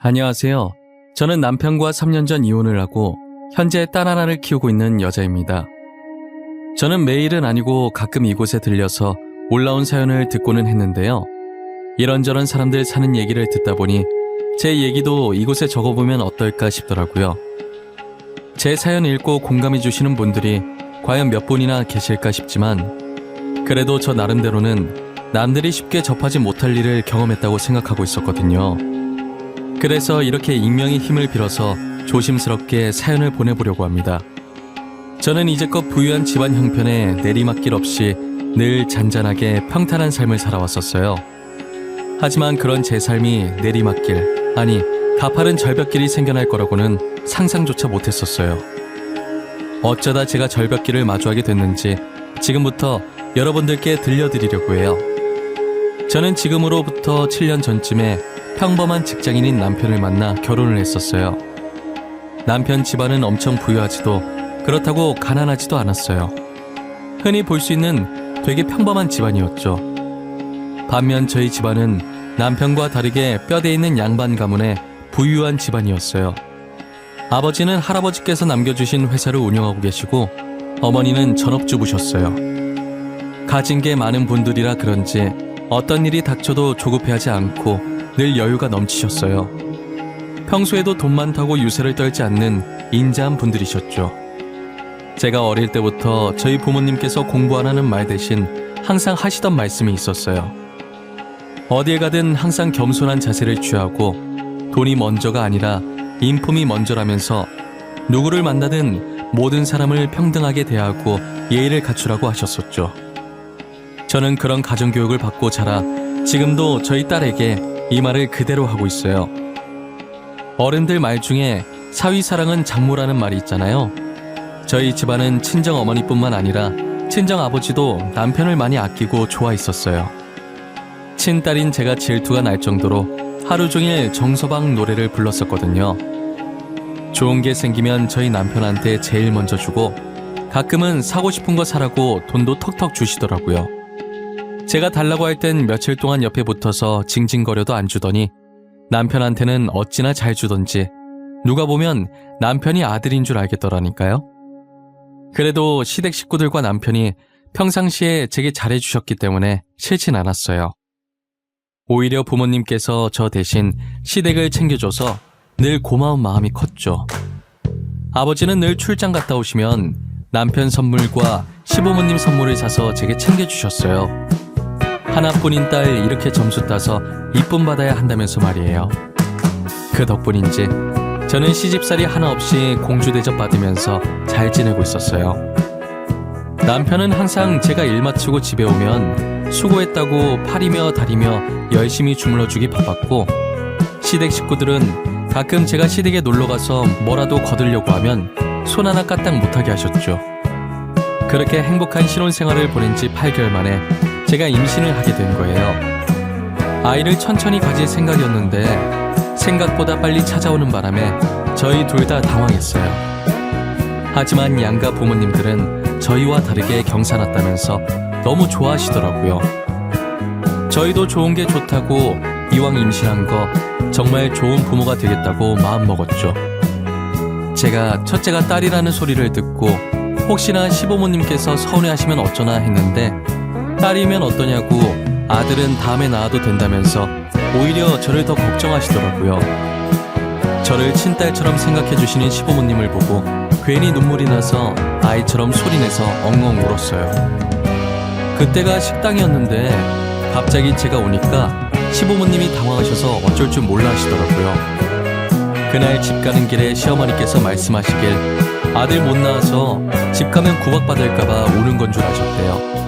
안녕하세요. 저는 남편과 3년 전 이혼을 하고 현재 딸 하나를 키우고 있는 여자입니다. 저는 매일은 아니고 가끔 이곳에 들려서 올라온 사연을 듣고는 했는데요. 이런저런 사람들 사는 얘기를 듣다 보니 제 얘기도 이곳에 적어보면 어떨까 싶더라고요. 제 사연 읽고 공감해 주시는 분들이 과연 몇 분이나 계실까 싶지만 그래도 저 나름대로는 남들이 쉽게 접하지 못할 일을 경험했다고 생각하고 있었거든요. 그래서 이렇게 익명의 힘을 빌어서 조심스럽게 사연을 보내보려고 합니다. 저는 이제껏 부유한 집안 형편에 내리막길 없이 늘 잔잔하게 평탄한 삶을 살아왔었어요. 하지만 그런 제 삶이 내리막길, 아니, 가파른 절벽길이 생겨날 거라고는 상상조차 못했었어요. 어쩌다 제가 절벽길을 마주하게 됐는지 지금부터 여러분들께 들려드리려고 해요. 저는 지금으로부터 7년 전쯤에 평범한 직장인인 남편을 만나 결혼을 했었어요. 남편 집안은 엄청 부유하지도 그렇다고 가난하지도 않았어요. 흔히 볼 수 있는 되게 평범한 집안이었죠. 반면 저희 집안은 남편과 다르게 뼈대 있는 양반 가문의 부유한 집안이었어요. 아버지는 할아버지께서 남겨주신 회사를 운영하고 계시고 어머니는 전업주부셨어요. 가진 게 많은 분들이라 그런지 어떤 일이 닥쳐도 조급해하지 않고 늘 여유가 넘치셨어요. 평소에도 돈 많다고 유세를 떨지 않는 인자한 분들이셨죠. 제가 어릴 때부터 저희 부모님께서 공부 안 하는 말 대신 항상 하시던 말씀이 있었어요. 어딜 가든 항상 겸손한 자세를 취하고 돈이 먼저가 아니라 인품이 먼저라면서 누구를 만나든 모든 사람을 평등하게 대하고 예의를 갖추라고 하셨었죠. 저는 그런 가정교육을 받고 자라 지금도 저희 딸에게 이 말을 그대로 하고 있어요. 어른들 말 중에 사위사랑은 장모라는 말이 있잖아요. 저희 집안은 친정 어머니뿐만 아니라 친정 아버지도 남편을 많이 아끼고 좋아했었어요. 친딸인 제가 질투가 날 정도로 하루 종일 정서방 노래를 불렀었거든요. 좋은 게 생기면 저희 남편한테 제일 먼저 주고 가끔은 사고 싶은 거 사라고 돈도 턱턱 주시더라고요. 제가 달라고 할 땐 며칠 동안 옆에 붙어서 징징거려도 안 주더니 남편한테는 어찌나 잘 주던지 누가 보면 남편이 아들인 줄 알겠더라니까요. 그래도 시댁 식구들과 남편이 평상시에 제게 잘해주셨기 때문에 싫진 않았어요. 오히려 부모님께서 저 대신 시댁을 챙겨줘서 늘 고마운 마음이 컸죠. 아버지는 늘 출장 갔다 오시면 남편 선물과 시부모님 선물을 사서 제게 챙겨주셨어요. 하나뿐인 딸 이렇게 점수 따서 이쁨 받아야 한다면서 말이에요. 그 덕분인지 저는 시집살이 하나 없이 공주 대접 받으면서 잘 지내고 있었어요. 남편은 항상 제가 일 마치고 집에 오면 수고했다고 팔이며 다리며 열심히 주물러주기 바빴고 시댁 식구들은 가끔 제가 시댁에 놀러 가서 뭐라도 거들려고 하면 손 하나 까딱 못하게 하셨죠. 그렇게 행복한 신혼 생활을 보낸 지 8개월 만에 제가 임신을 하게 된 거예요. 아이를 천천히 가질 생각이었는데 생각보다 빨리 찾아오는 바람에 저희 둘 다 당황했어요. 하지만 양가 부모님들은 저희와 다르게 경사났다면서 너무 좋아하시더라고요. 저희도 좋은 게 좋다고 이왕 임신한 거 정말 좋은 부모가 되겠다고 마음먹었죠. 제가 첫째가 딸이라는 소리를 듣고 혹시나 시부모님께서 서운해하시면 어쩌나 했는데 딸이면 어떠냐고 아들은 다음에 낳아도 된다면서 오히려 저를 더 걱정하시더라고요. 저를 친딸처럼 생각해 주시는 시부모님을 보고 괜히 눈물이 나서 아이처럼 소리내서 엉엉 울었어요. 그때가 식당이었는데 갑자기 제가 오니까 시부모님이 당황하셔서 어쩔 줄 몰라 하시더라고요. 그날 집 가는 길에 시어머니께서 말씀하시길 아들 못 낳아서 집 가면 구박받을까봐 우는 건 줄 아셨대요.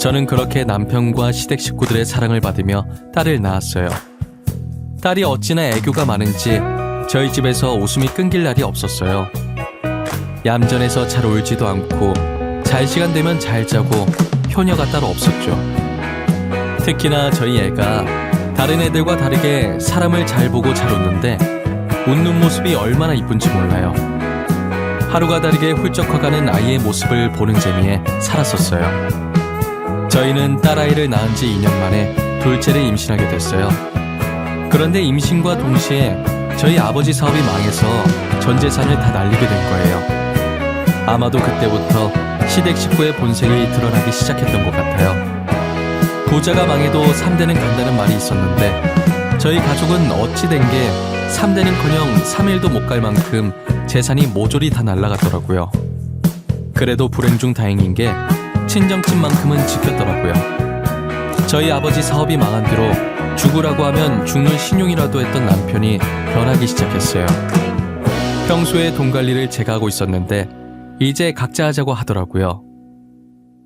저는 그렇게 남편과 시댁 식구들의 사랑을 받으며 딸을 낳았어요. 딸이 어찌나 애교가 많은지 저희 집에서 웃음이 끊길 날이 없었어요. 얌전해서 잘 울지도 않고 잘 시간 되면 잘 자고 효녀가 따로 없었죠. 특히나 저희 애가 다른 애들과 다르게 사람을 잘 보고 잘 웃는데 웃는 모습이 얼마나 이쁜지 몰라요. 하루가 다르게 훌쩍 커가는 아이의 모습을 보는 재미에 살았었어요. 저희는 딸아이를 낳은 지 2년 만에 둘째를 임신하게 됐어요. 그런데 임신과 동시에 저희 아버지 사업이 망해서 전 재산을 다 날리게 된 거예요. 아마도 그때부터 시댁 식구의 본색이 드러나기 시작했던 것 같아요. 부자가 망해도 3대는 간다는 말이 있었는데 저희 가족은 어찌 된 게 3대는커녕 3일도 못 갈 만큼 재산이 모조리 다 날라갔더라고요. 그래도 불행 중 다행인 게 친정집만큼은 지켰더라고요. 저희 아버지 사업이 망한 뒤로 죽으라고 하면 죽는 신용이라도 했던 남편이 변하기 시작했어요. 평소에 돈 관리를 제가 하고 있었는데 이제 각자 하자고 하더라고요.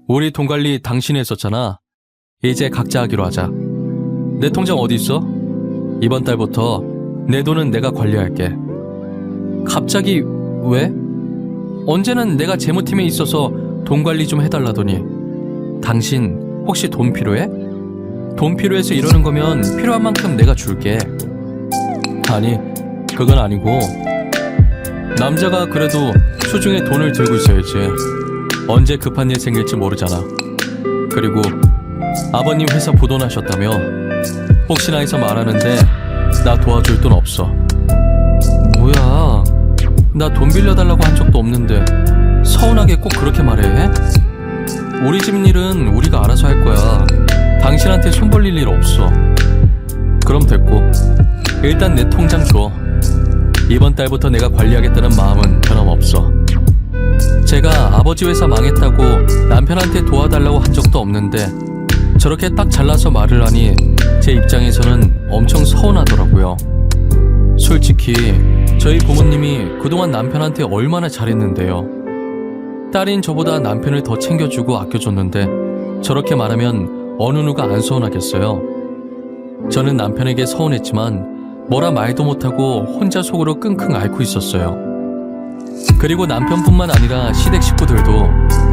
우리 돈 관리 당신이 했었잖아. 이제 각자 하기로 하자. 내 통장 어디 있어? 이번 달부터 내 돈은 내가 관리할게. 갑자기 왜? 언제는 내가 재무팀에 있어서 돈 관리 좀 해달라더니 당신 혹시 돈 필요해? 돈 필요해서 이러는 거면 필요한 만큼 내가 줄게. 아니, 그건 아니고 남자가 그래도 수중에 돈을 들고 있어야지. 언제 급한 일 생길지 모르잖아. 그리고 아버님 회사 부도나셨다며 혹시나 해서 말하는데 나 도와줄 돈 없어. 뭐야? 나 돈 빌려달라고 한 적도 없는데 서운하게 꼭 그렇게 말해? 우리 집 일은 우리가 알아서 할 거야. 당신한테 손 벌릴 일 없어. 그럼 됐고 일단 내 통장 줘. 이번 달부터 내가 관리하겠다는 마음은 변함없어. 제가 아버지 회사 망했다고 남편한테 도와달라고 한 적도 없는데 저렇게 딱 잘라서 말을 하니 제 입장에서는 엄청 서운하더라고요. 솔직히 저희 부모님이 그동안 남편한테 얼마나 잘했는데요. 딸인 저보다 남편을 더 챙겨주고 아껴줬는데 저렇게 말하면 어느 누가 안 서운하겠어요. 저는 남편에게 서운했지만 뭐라 말도 못하고 혼자 속으로 끙끙 앓고 있었어요. 그리고 남편뿐만 아니라 시댁 식구들도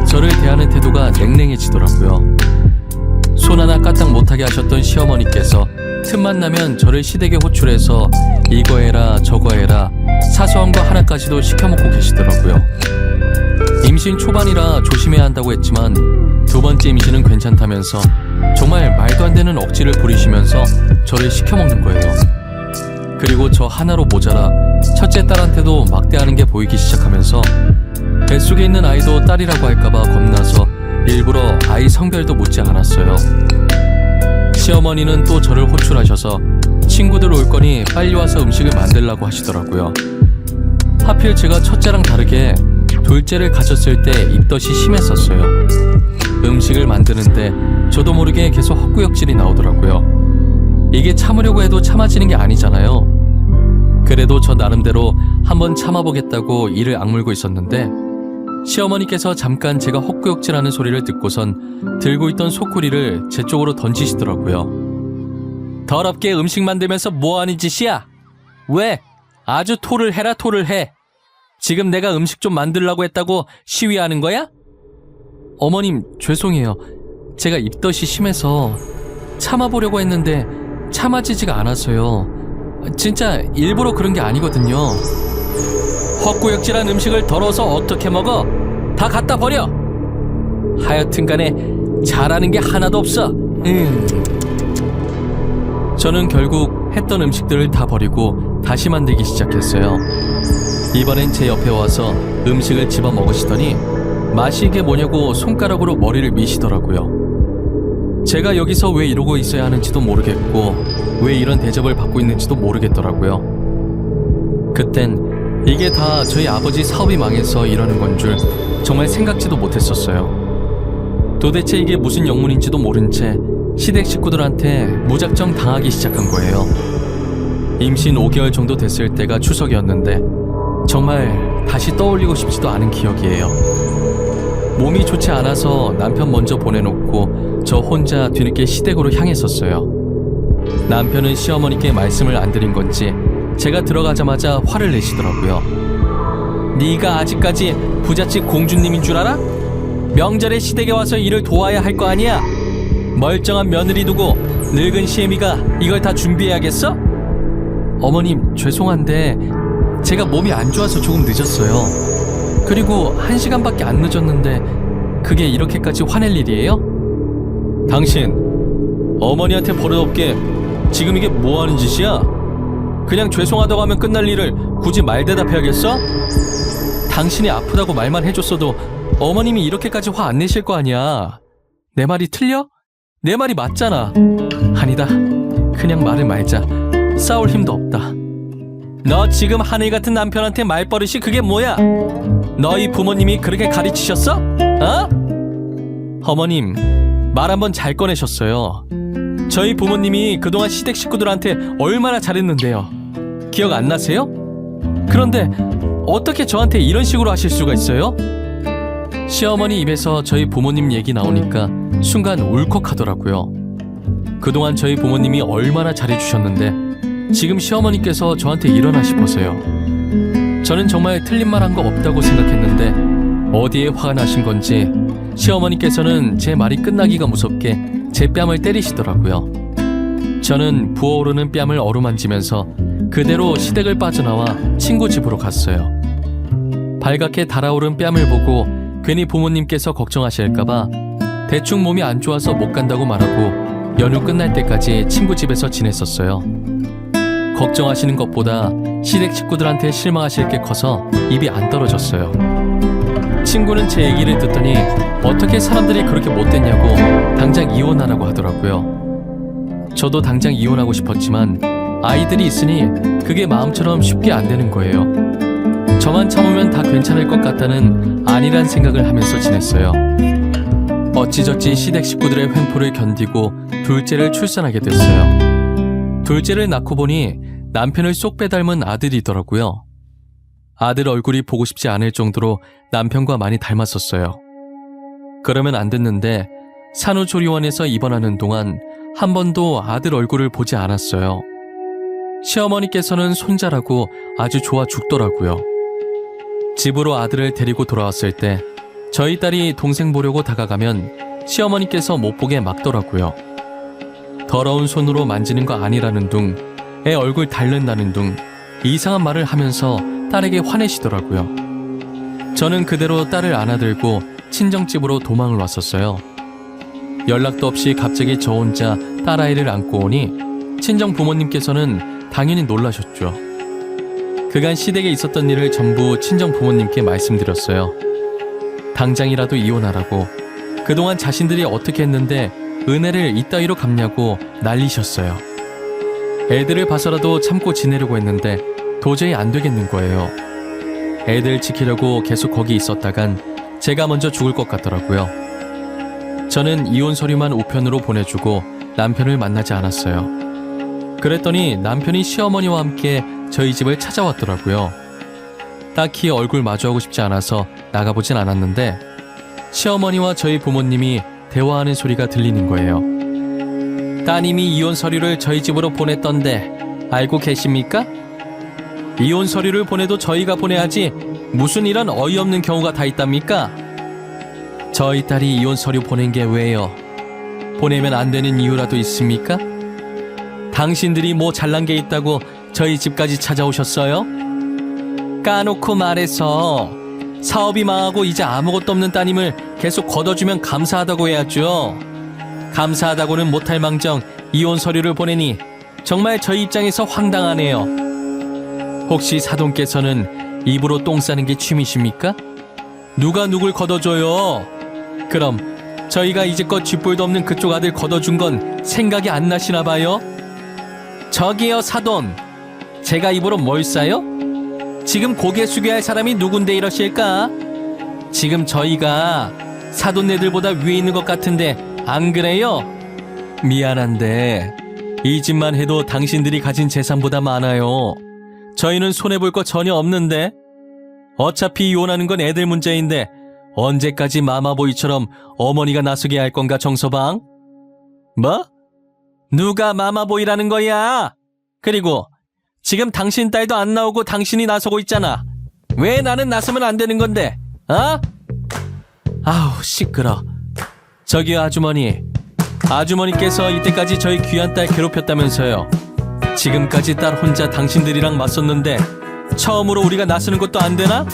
저를 대하는 태도가 냉랭해지더라고요. 손 하나 까딱 못하게 하셨던 시어머니께서 틈만 나면 저를 시댁에 호출해서 이거 해라 저거 해라 사소한 거 하나까지도 시켜먹고 계시더라고요. 임신 초반이라 조심해야 한다고 했지만 두 번째 임신은 괜찮다면서 정말 말도 안 되는 억지를 부리시면서 저를 시켜먹는 거예요. 그리고 저 하나로 모자라 첫째 딸한테도 막대하는 게 보이기 시작하면서 뱃속에 있는 아이도 딸이라고 할까봐 겁나서 일부러 아이 성별도 묻지 않았어요. 시어머니는 또 저를 호출하셔서 친구들 올 거니 빨리 와서 음식을 만들라고 하시더라고요. 하필 제가 첫째랑 다르게 둘째를 가졌을 때 입덧이 심했었어요. 음식을 만드는데 저도 모르게 계속 헛구역질이 나오더라고요. 이게 참으려고 해도 참아지는 게 아니잖아요. 그래도 저 나름대로 한번 참아보겠다고 이를 악물고 있었는데 시어머니께서 잠깐 제가 헛구역질하는 소리를 듣고선 들고 있던 소쿠리를 제 쪽으로 던지시더라고요. 더럽게 음식 만들면서 뭐하는 짓이야? 왜? 아주 토를 해라 토를 해. 지금 내가 음식 좀 만들라고 했다고 시위하는 거야? 어머님 죄송해요. 제가 입덧이 심해서 참아보려고 했는데 참아지지가 않아서요. 진짜 일부러 그런 게 아니거든요. 헛구역질한 음식을 덜어서 어떻게 먹어? 다 갖다 버려. 하여튼 간에 잘하는 게 하나도 없어. 음. 저는 결국 했던 음식들을 다 버리고 다시 만들기 시작했어요. 이번엔 제 옆에 와서 음식을 집어 먹으시더니 맛이 이게 뭐냐고 손가락으로 머리를 미시더라고요. 제가 여기서 왜 이러고 있어야 하는지도 모르겠고 왜 이런 대접을 받고 있는지도 모르겠더라고요. 그땐 이게 다 저희 아버지 사업이 망해서 이러는 건 줄 정말 생각지도 못했었어요. 도대체 이게 무슨 영문인지도 모른 채 시댁 식구들한테 무작정 당하기 시작한 거예요. 임신 5개월 정도 됐을 때가 추석이었는데 정말 다시 떠올리고 싶지도 않은 기억이에요. 몸이 좋지 않아서 남편 먼저 보내놓고 저 혼자 뒤늦게 시댁으로 향했었어요. 남편은 시어머니께 말씀을 안 드린 건지 제가 들어가자마자 화를 내시더라고요. 네가 아직까지 부잣집 공주님인 줄 알아? 명절에 시댁에 와서 일을 도와야 할 거 아니야? 멀쩡한 며느리 두고 늙은 시애미가 이걸 다 준비해야겠어? 어머님 죄송한데 제가 몸이 안 좋아서 조금 늦었어요. 그리고 한 시간밖에 안 늦었는데 그게 이렇게까지 화낼 일이에요? 당신 어머니한테 버릇없게 지금 이게 뭐 하는 짓이야? 그냥 죄송하다고 하면 끝날 일을 굳이 말 대답해야겠어? 당신이 아프다고 말만 해줬어도 어머님이 이렇게까지 화 안 내실 거 아니야. 내 말이 틀려? 내 말이 맞잖아. 아니다. 그냥 말을 말자. 싸울 힘도 없다. 너 지금 하늘 같은 남편한테 말버릇이 그게 뭐야? 너희 부모님이 그렇게 가르치셨어? 어? 어머님, 말 한번 잘 꺼내셨어요. 저희 부모님이 그동안 시댁 식구들한테 얼마나 잘했는데요. 기억 안 나세요? 그런데 어떻게 저한테 이런 식으로 하실 수가 있어요? 시어머니 입에서 저희 부모님 얘기 나오니까 순간 울컥하더라고요. 그동안 저희 부모님이 얼마나 잘해주셨는데 지금 시어머니께서 저한테 일어나 싶어서요. 저는 정말 틀린 말 한 거 없다고 생각했는데 어디에 화가 나신 건지 시어머니께서는 제 말이 끝나기가 무섭게 제 뺨을 때리시더라고요. 저는 부어오르는 뺨을 어루만지면서 그대로 시댁을 빠져나와 친구 집으로 갔어요. 발갛게 달아오른 뺨을 보고 괜히 부모님께서 걱정하실까봐 대충 몸이 안 좋아서 못 간다고 말하고 연휴 끝날 때까지 친구 집에서 지냈었어요. 걱정하시는 것보다 시댁 식구들한테 실망하실 게 커서 입이 안 떨어졌어요. 친구는 제 얘기를 듣더니 어떻게 사람들이 그렇게 못됐냐고 당장 이혼하라고 하더라고요. 저도 당장 이혼하고 싶었지만 아이들이 있으니 그게 마음처럼 쉽게 안 되는 거예요. 저만 참으면 다 괜찮을 것 같다는 아니란 생각을 하면서 지냈어요. 어찌저찌 시댁 식구들의 횡포를 견디고 둘째를 출산하게 됐어요. 둘째를 낳고 보니 남편을 쏙 빼닮은 아들이더라고요. 아들 얼굴이 보고 싶지 않을 정도로 남편과 많이 닮았었어요. 그러면 안 됐는데 산후조리원에서 입원하는 동안 한 번도 아들 얼굴을 보지 않았어요. 시어머니께서는 손자라고 아주 좋아 죽더라고요. 집으로 아들을 데리고 돌아왔을 때 저희 딸이 동생 보려고 다가가면 시어머니께서 못 보게 막더라고요. 더러운 손으로 만지는 거 아니라는 둥, 애 얼굴 닳는다는 둥, 이상한 말을 하면서 딸에게 화내시더라고요. 저는 그대로 딸을 안아들고 친정집으로 도망을 왔었어요. 연락도 없이 갑자기 저 혼자 딸아이를 안고 오니 친정 부모님께서는 당연히 놀라셨죠. 그간 시댁에 있었던 일을 전부 친정 부모님께 말씀드렸어요. 당장이라도 이혼하라고 그동안 자신들이 어떻게 했는데 은혜를 이따위로 갚냐고 난리셨어요. 애들을 봐서라도 참고 지내려고 했는데 도저히 안 되겠는 거예요. 애들 지키려고 계속 거기 있었다간 제가 먼저 죽을 것 같더라고요. 저는 이혼 서류만 우편으로 보내주고 남편을 만나지 않았어요. 그랬더니 남편이 시어머니와 함께 저희 집을 찾아왔더라고요. 딱히 얼굴 마주하고 싶지 않아서 나가보진 않았는데 시어머니와 저희 부모님이 대화하는 소리가 들리는 거예요. 따님이 이혼 서류를 저희 집으로 보냈던데 알고 계십니까? 이혼 서류를 보내도 저희가 보내야지 무슨 이런 어이없는 경우가 다 있답니까? 저희 딸이 이혼 서류 보낸 게 왜요? 보내면 안 되는 이유라도 있습니까? 당신들이 뭐 잘난 게 있다고 저희 집까지 찾아오셨어요? 까놓고 말해서 사업이 망하고 이제 아무것도 없는 따님을 계속 걷어주면 감사하다고 해야죠. 감사하다고는 못할 망정 이혼 서류를 보내니 정말 저희 입장에서 황당하네요. 혹시 사돈께서는 입으로 똥 싸는 게 취미십니까? 누가 누굴 걷어줘요? 그럼 저희가 이제껏 쥐뿔도 없는 그쪽 아들 걷어준 건 생각이 안 나시나 봐요? 저기요 사돈 제가 입으로 뭘 싸요? 지금 고개 숙여야 할 사람이 누군데 이러실까? 지금 저희가 사돈네들보다 위에 있는 것 같은데 안 그래요? 미안한데 이 집만 해도 당신들이 가진 재산보다 많아요. 저희는 손해볼 거 전혀 없는데 어차피 이혼하는 건 애들 문제인데 언제까지 마마보이처럼 어머니가 나서게 할 건가 정서방? 뭐? 누가 마마보이라는 거야? 그리고 지금 당신 딸도 안 나오고 당신이 나서고 있잖아. 왜 나는 나서면 안 되는 건데? 어? 아우 시끄러. 저기 아주머니. 아주머니께서 이때까지 저희 귀한 딸 괴롭혔다면서요. 지금까지 딸 혼자 당신들이랑 맞섰는데 처음으로 우리가 나서는 것도 안 되나?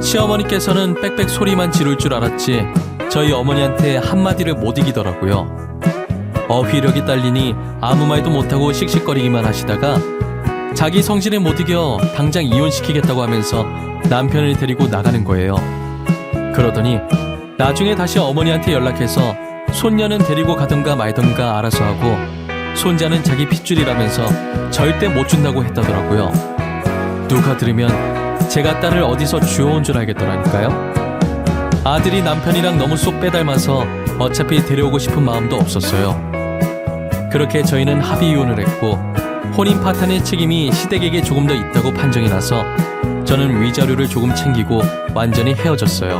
시어머니께서는 빽빽 소리만 지를 줄 알았지 저희 어머니한테 한마디를 못 이기더라고요. 어휘력이 딸리니 아무 말도 못하고 씩씩거리기만 하시다가 자기 성질에 못 이겨 당장 이혼시키겠다고 하면서 남편을 데리고 나가는 거예요. 그러더니 나중에 다시 어머니한테 연락해서 손녀는 데리고 가든가 말든가 알아서 하고 손자는 자기 핏줄이라면서 절대 못 준다고 했다더라고요. 누가 들으면 제가 딸을 어디서 주워온 줄 알겠더라니까요. 아들이 남편이랑 너무 쏙 빼닮아서 어차피 데려오고 싶은 마음도 없었어요. 그렇게 저희는 합의 이혼을 했고 혼인 파탄의 책임이 시댁에게 조금 더 있다고 판정이 나서 저는 위자료를 조금 챙기고 완전히 헤어졌어요.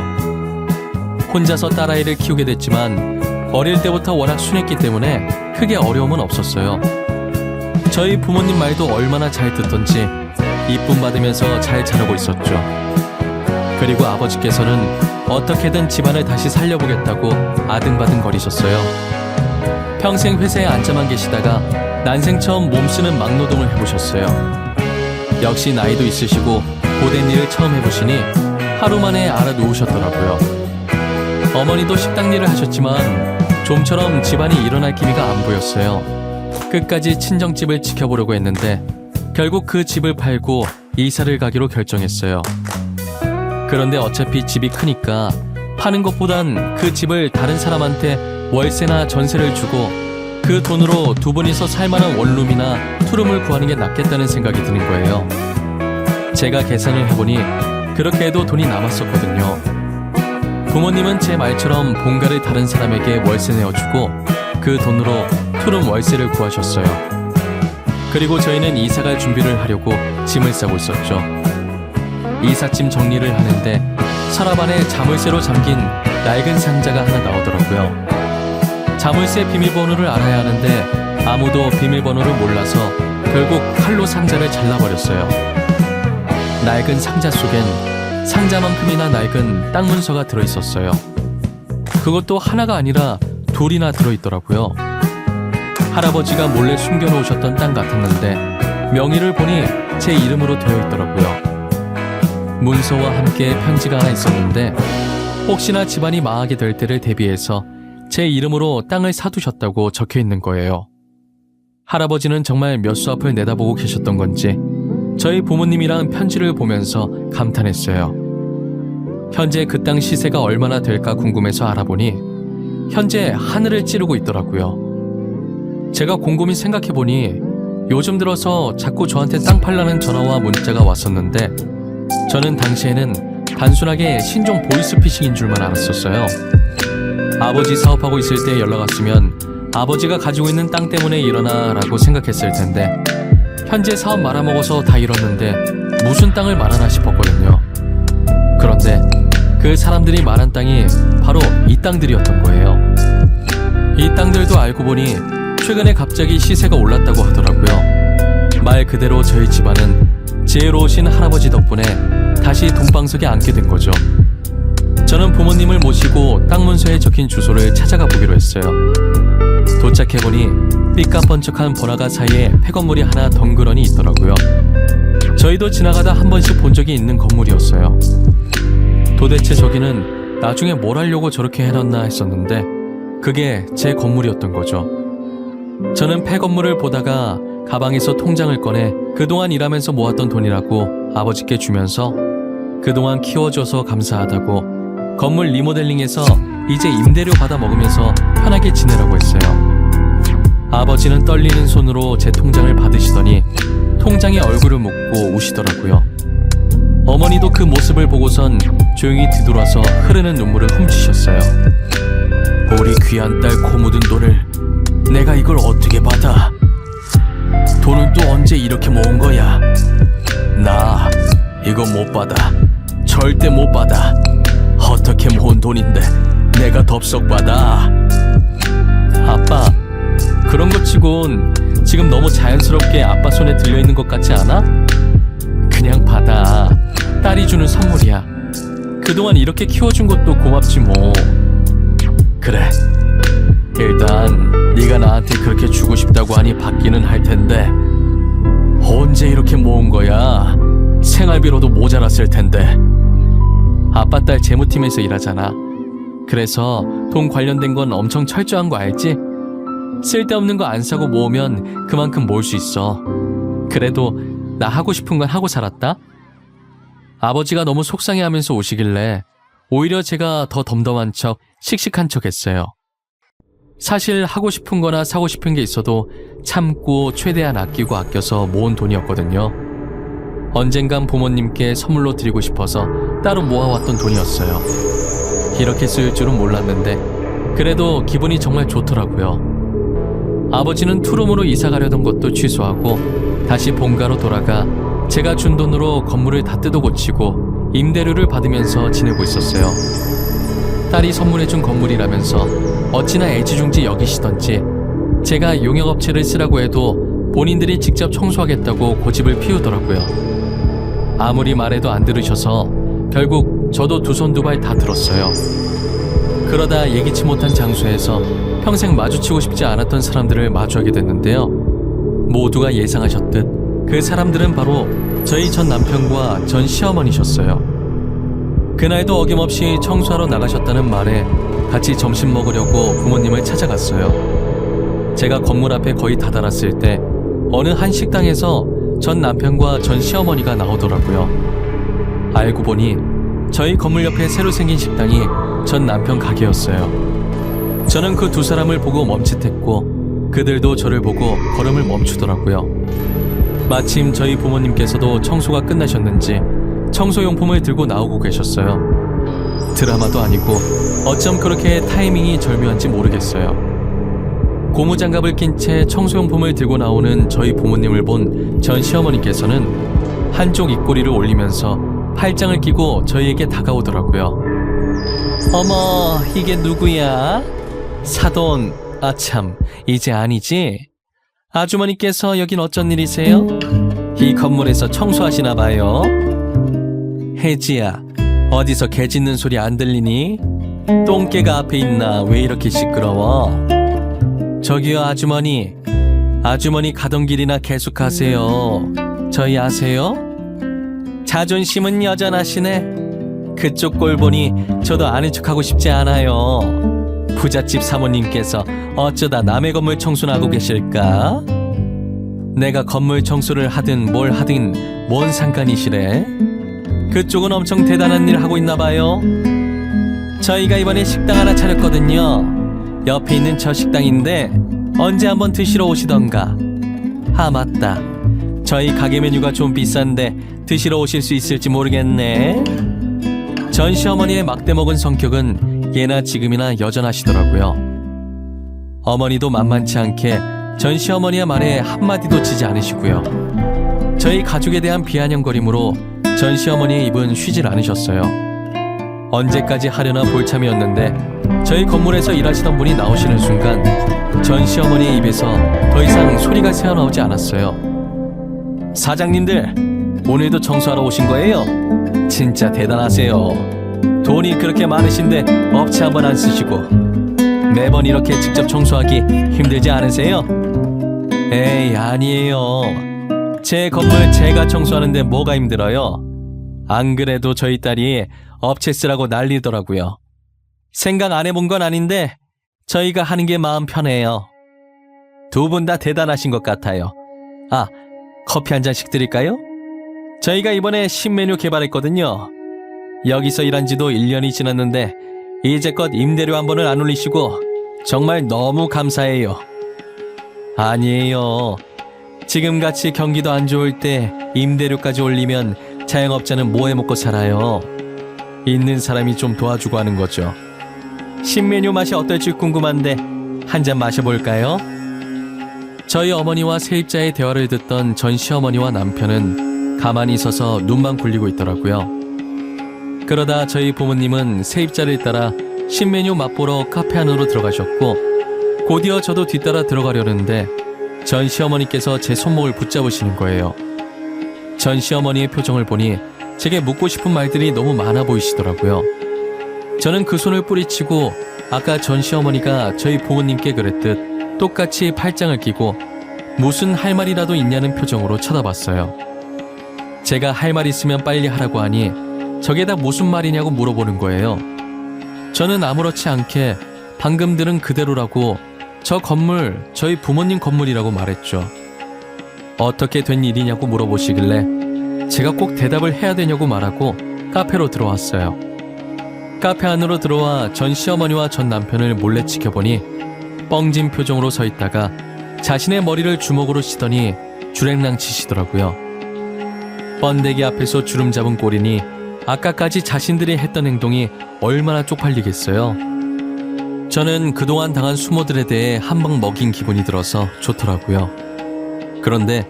혼자서 딸아이를 키우게 됐지만 어릴 때부터 워낙 순했기 때문에 크게 어려움은 없었어요. 저희 부모님 말도 얼마나 잘 듣던지 이쁨 받으면서 잘 자라고 있었죠. 그리고 아버지께서는 어떻게든 집안을 다시 살려보겠다고 아등바등 거리셨어요. 평생 회사에 앉아만 계시다가 난생 처음 몸 쓰는 막노동을 해보셨어요. 역시 나이도 있으시고 고된 일을 처음 해보시니 하루 만에 알아놓으셨더라고요. 어머니도 식당 일을 하셨지만 좀처럼 집안이 일어날 기미가 안 보였어요. 끝까지 친정집을 지켜보려고 했는데 결국 그 집을 팔고 이사를 가기로 결정했어요. 그런데 어차피 집이 크니까 파는 것보단 그 집을 다른 사람한테 월세나 전세를 주고 그 돈으로 두 분이서 살만한 원룸이나 투룸을 구하는 게 낫겠다는 생각이 드는 거예요. 제가 계산을 해보니 그렇게 해도 돈이 남았었거든요. 부모님은 제 말처럼 본가를 다른 사람에게 월세 내어주고 그 돈으로 투룸 월세를 구하셨어요. 그리고 저희는 이사갈 준비를 하려고 짐을 싸고 있었죠. 이삿짐 정리를 하는데 서랍 안에 자물쇠로 잠긴 낡은 상자가 하나 나오더라고요. 자물쇠 비밀번호를 알아야 하는데 아무도 비밀번호를 몰라서 결국 칼로 상자를 잘라버렸어요. 낡은 상자 속엔 상자만큼이나 낡은 땅 문서가 들어있었어요. 그것도 하나가 아니라 둘이나 들어있더라고요. 할아버지가 몰래 숨겨놓으셨던 땅 같았는데 명의를 보니 제 이름으로 되어 있더라고요. 문서와 함께 편지가 하나 있었는데 혹시나 집안이 망하게 될 때를 대비해서 제 이름으로 땅을 사두셨다고 적혀 있는 거예요. 할아버지는 정말 몇 수 앞을 내다보고 계셨던 건지 저희 부모님이랑 편지를 보면서 감탄했어요. 현재 그 땅 시세가 얼마나 될까 궁금해서 알아보니 현재 하늘을 찌르고 있더라고요. 제가 곰곰이 생각해보니 요즘 들어서 자꾸 저한테 땅 팔라는 전화와 문자가 왔었는데 저는 당시에는 단순하게 신종 보이스피싱인 줄만 알았었어요. 아버지 사업하고 있을 때 연락 왔으면 아버지가 가지고 있는 땅 때문에 일어나 라고 생각했을 텐데 현재 사업 말아먹어서 다 잃었는데 무슨 땅을 말하나 싶었거든요. 그런데 그 사람들이 말한 땅이 바로 이 땅들이었던 거예요. 이 땅들도 알고 보니 최근에 갑자기 시세가 올랐다고 하더라고요. 말 그대로 저희 집안은 지혜로우신 할아버지 덕분에 다시 돈방석에 앉게 된 거죠. 저는 부모님을 모시고 땅 문서에 적힌 주소를 찾아가 보기로 했어요. 도착해보니 삐까번쩍한 번화가 사이에 폐건물이 하나 덩그러니 있더라고요. 저희도 지나가다 한 번씩 본 적이 있는 건물이었어요. 도대체 저기는 나중에 뭘 하려고 저렇게 해놨나 했었는데 그게 제 건물이었던 거죠. 저는 폐건물을 보다가 가방에서 통장을 꺼내 그동안 일하면서 모았던 돈이라고 아버지께 주면서 그동안 키워줘서 감사하다고 건물 리모델링해서 이제 임대료 받아 먹으면서 편하게 지내라고 했어요. 아버지는 떨리는 손으로 제 통장을 받으시더니 통장에 얼굴을 묻고 우시더라고요. 어머니도 그 모습을 보고선 조용히 뒤돌아서 흐르는 눈물을 훔치셨어요. 우리 귀한 딸 코 묻은 돈을 내가 이걸 어떻게 받아? 돈은 또 언제 이렇게 모은 거야? 나 이거 못 받아. 절대 못 받아. 어떻게 모은 돈인데 내가 덥석 받아. 아빠, 그런 것 치곤 지금 너무 자연스럽게 아빠 손에 들려있는 것 같지 않아? 그냥 받아. 딸이 주는 선물이야. 그동안 이렇게 키워준 것도 고맙지 뭐. 그래. 일단 네가 나한테 그렇게 주고 싶다고 하니 받기는 할 텐데 언제 이렇게 모은 거야? 생활비로도 모자랐을 텐데. 아빠 딸 재무팀에서 일하잖아. 그래서 돈 관련된 건 엄청 철저한 거 알지? 쓸데없는 거 안 사고 모으면 그만큼 모을 수 있어. 그래도 나 하고 싶은 건 하고 살았다? 아버지가 너무 속상해 하면서 오시길래 오히려 제가 더 덤덤한 척, 씩씩한 척 했어요. 사실 하고 싶은 거나 사고 싶은 게 있어도 참고 최대한 아끼고 아껴서 모은 돈이었거든요. 언젠간 부모님께 선물로 드리고 싶어서 따로 모아왔던 돈이었어요. 이렇게 쓸 줄은 몰랐는데 그래도 기분이 정말 좋더라고요. 아버지는 투룸으로 이사 가려던 것도 취소하고 다시 본가로 돌아가 제가 준 돈으로 건물을 다 뜯어 고치고 임대료를 받으면서 지내고 있었어요. 딸이 선물해준 건물이라면서 어찌나 애지중지 여기시던지 제가 용역업체를 쓰라고 해도 본인들이 직접 청소하겠다고 고집을 피우더라고요. 아무리 말해도 안 들으셔서 결국 저도 두 손 두 발 다 들었어요. 그러다 예기치 못한 장소에서 평생 마주치고 싶지 않았던 사람들을 마주하게 됐는데요. 모두가 예상하셨듯 그 사람들은 바로 저희 전 남편과 전 시어머니셨어요. 그날도 어김없이 청소하러 나가셨다는 말에 같이 점심 먹으려고 부모님을 찾아갔어요. 제가 건물 앞에 거의 다다랐을 때 어느 한 식당에서 전 남편과 전 시어머니가 나오더라고요. 알고 보니 저희 건물 옆에 새로 생긴 식당이 전 남편 가게였어요. 저는 그 두 사람을 보고 멈칫했고 그들도 저를 보고 걸음을 멈추더라고요. 마침 저희 부모님께서도 청소가 끝나셨는지 청소용품을 들고 나오고 계셨어요. 드라마도 아니고 어쩜 그렇게 타이밍이 절묘한지 모르겠어요. 고무장갑을 낀 채 청소용품을 들고 나오는 저희 부모님을 본 전 시어머니께서는 한쪽 입꼬리를 올리면서 팔짱을 끼고 저희에게 다가오더라고요. 어머, 이게 누구야? 사돈, 아참, 이제 아니지? 아주머니께서 여긴 어쩐 일이세요? 이 건물에서 청소하시나 봐요. 혜지야, 어디서 개 짖는 소리 안 들리니? 똥개가 앞에 있나? 왜 이렇게 시끄러워? 저기요, 아주머니. 아주머니 가던 길이나 계속 가세요. 저희 아세요? 자존심은 여전하시네. 그쪽 꼴 보니 저도 아는 척하고 싶지 않아요. 부잣집 사모님께서 어쩌다 남의 건물 청소나 하고 계실까? 내가 건물 청소를 하든 뭘 하든 뭔 상관이시래? 그쪽은 엄청 대단한 일 하고 있나 봐요. 저희가 이번에 식당 하나 차렸거든요. 옆에 있는 저 식당인데 언제 한번 드시러 오시던가. 아 맞다. 저희 가게 메뉴가 좀 비싼데 드시러 오실 수 있을지 모르겠네. 전 시어머니의 막대 먹은 성격은 예나 지금이나 여전하시더라고요. 어머니도 만만치 않게 전 시어머니의 말에 한마디도 지지 않으시고요. 저희 가족에 대한 비아냥거림으로 전 시어머니의 입은 쉬질 않으셨어요. 언제까지 하려나 볼참이었는데 저희 건물에서 일하시던 분이 나오시는 순간 전 시어머니의 입에서 더 이상 소리가 새어나오지 않았어요. 사장님들, 오늘도 청소하러 오신 거예요? 진짜 대단하세요. 돈이 그렇게 많으신데 업체 한 번 안 쓰시고 매번 이렇게 직접 청소하기 힘들지 않으세요? 에이, 아니에요. 제 건물 제가 청소하는데 뭐가 힘들어요? 안 그래도 저희 딸이 업체 쓰라고 난리더라고요. 생각 안 해본 건 아닌데 저희가 하는 게 마음 편해요. 두 분 다 대단하신 것 같아요. 아, 커피 한 잔씩 드릴까요? 저희가 이번에 신메뉴 개발했거든요. 여기서 일한 지도 1년이 지났는데 이제껏 임대료 한 번을 안 올리시고 정말 너무 감사해요. 아니에요. 지금같이 경기도 안 좋을 때 임대료까지 올리면 자영업자는 뭐 해먹고 살아요. 있는 사람이 좀 도와주고 하는 거죠. 신메뉴 맛이 어떨지 궁금한데 한 잔 마셔볼까요? 저희 어머니와 세입자의 대화를 듣던 전 시어머니와 남편은 가만히 있어서 눈만 굴리고 있더라고요. 그러다 저희 부모님은 세입자를 따라 신메뉴 맛보러 카페 안으로 들어가셨고 곧이어 저도 뒤따라 들어가려는데 전 시어머니께서 제 손목을 붙잡으시는 거예요. 전 시어머니의 표정을 보니 제게 묻고 싶은 말들이 너무 많아 보이시더라고요. 저는 그 손을 뿌리치고 아까 전 시어머니가 저희 부모님께 그랬듯 똑같이 팔짱을 끼고 무슨 할 말이라도 있냐는 표정으로 쳐다봤어요. 제가 할 말 있으면 빨리 하라고 하니 저게 다 무슨 말이냐고 물어보는 거예요. 저는 아무렇지 않게 방금 들은 그대로라고 저 건물 저희 부모님 건물이라고 말했죠. 어떻게 된 일이냐고 물어보시길래 제가 꼭 대답을 해야 되냐고 말하고 카페로 들어왔어요. 카페 안으로 들어와 전 시어머니와 전 남편을 몰래 지켜보니 뻥진 표정으로 서 있다가 자신의 머리를 주먹으로 치더니 주랭랑 치시더라고요. 번데기 앞에서 주름 잡은 꼴이니 아까까지 자신들이 했던 행동이 얼마나 쪽팔리겠어요. 저는 그동안 당한 수모들에 대해 한방 먹인 기분이 들어서 좋더라고요. 그런데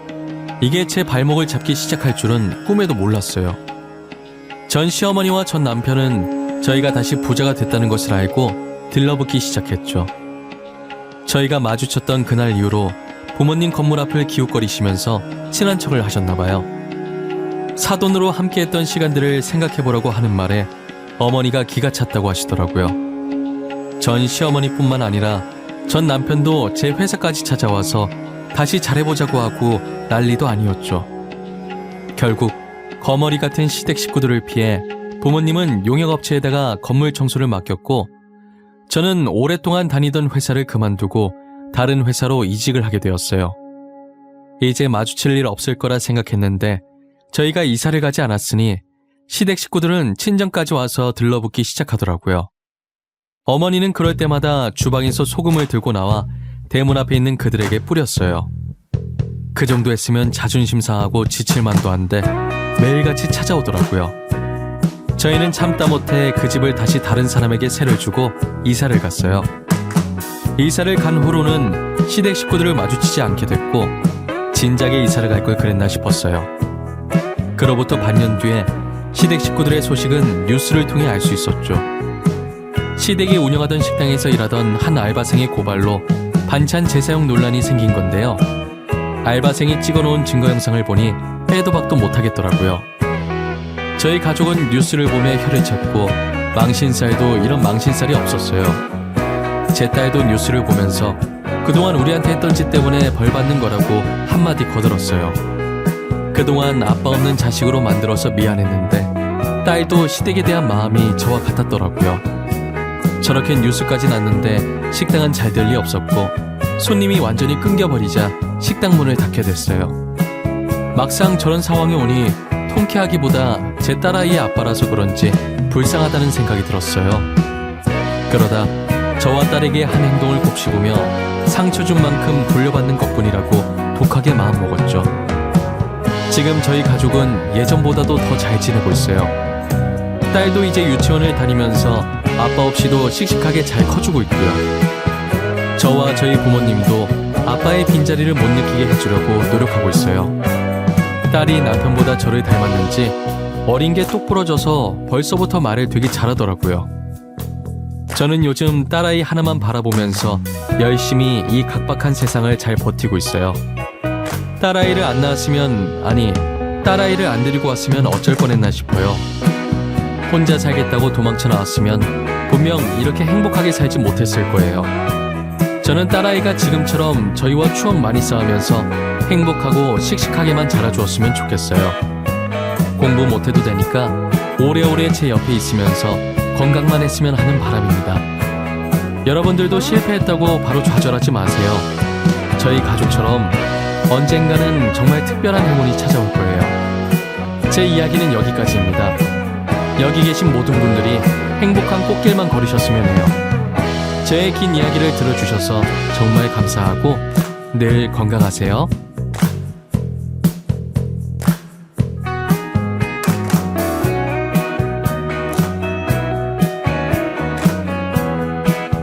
이게 제 발목을 잡기 시작할 줄은 꿈에도 몰랐어요. 전 시어머니와 전 남편은 저희가 다시 부자가 됐다는 것을 알고 들러붙기 시작했죠. 저희가 마주쳤던 그날 이후로 부모님 건물 앞을 기웃거리시면서 친한 척을 하셨나봐요. 사돈으로 함께했던 시간들을 생각해보라고 하는 말에 어머니가 기가 찼다고 하시더라고요. 전 시어머니뿐만 아니라 전 남편도 제 회사까지 찾아와서 다시 잘해보자고 하고 난리도 아니었죠. 결국 거머리 같은 시댁 식구들을 피해 부모님은 용역업체에다가 건물 청소를 맡겼고 저는 오랫동안 다니던 회사를 그만두고 다른 회사로 이직을 하게 되었어요. 이제 마주칠 일 없을 거라 생각했는데 저희가 이사를 가지 않았으니 시댁 식구들은 친정까지 와서 들러붙기 시작하더라고요. 어머니는 그럴 때마다 주방에서 소금을 들고 나와 대문 앞에 있는 그들에게 뿌렸어요. 그 정도 했으면 자존심 상하고 지칠 만도 한데 매일같이 찾아오더라고요. 저희는 참다 못해 그 집을 다시 다른 사람에게 세를 주고 이사를 갔어요. 이사를 간 후로는 시댁 식구들을 마주치지 않게 됐고 진작에 이사를 갈 걸 그랬나 싶었어요. 그로부터 반년 뒤에 시댁 식구들의 소식은 뉴스를 통해 알 수 있었죠. 시댁이 운영하던 식당에서 일하던 한 알바생의 고발로 반찬 재사용 논란이 생긴 건데요. 알바생이 찍어놓은 증거 영상을 보니 빼도 박도 못하겠더라고요. 저희 가족은 뉴스를 보며 혀를 찼고 망신살도 이런 망신살이 없었어요. 제 딸도 뉴스를 보면서 그동안 우리한테 했던 짓 때문에 벌 받는 거라고 한마디 거들었어요. 그동안 아빠 없는 자식으로 만들어서 미안했는데 딸도 시댁에 대한 마음이 저와 같았더라고요. 저렇게 뉴스까지 났는데 식당은 잘 될 리 없었고 손님이 완전히 끊겨버리자 식당 문을 닫게 됐어요. 막상 저런 상황이 오니 통쾌하기보다 제 딸아이의 아빠라서 그런지 불쌍하다는 생각이 들었어요. 그러다 저와 딸에게 한 행동을 곱씹으며 상처 준 만큼 돌려받는 것뿐이라고 독하게 마음먹었죠. 지금 저희 가족은 예전보다도 더 잘 지내고 있어요. 딸도 이제 유치원을 다니면서 아빠 없이도 씩씩하게 잘 커주고 있고요. 저와 저희 부모님도 아빠의 빈자리를 못 느끼게 해주려고 노력하고 있어요. 딸이 남편보다 저를 닮았는지 어린 게뚝 부러져서 벌써부터 말을 되게 잘하더라고요. 저는 요즘 딸아이 하나만 바라보면서 열심히 이 각박한 세상을 잘 버티고 있어요. 딸아이를 안 낳았으면, 아니, 딸아이를 안 데리고 왔으면 어쩔 뻔했나 싶어요. 혼자 살겠다고 도망쳐 나왔으면 분명 이렇게 행복하게 살지 못했을 거예요. 저는 딸아이가 지금처럼 저희와 추억 많이 쌓으면서 행복하고 씩씩하게만 자라주었으면 좋겠어요. 공부 못해도 되니까 오래오래 제 옆에 있으면서 건강만 했으면 하는 바람입니다. 여러분들도 실패했다고 바로 좌절하지 마세요. 저희 가족처럼 언젠가는 정말 특별한 행운이 찾아올 거예요. 제 이야기는 여기까지입니다. 여기 계신 모든 분들이 행복한 꽃길만 걸으셨으면 해요. 제 긴 이야기를 들어주셔서 정말 감사하고 늘 건강하세요.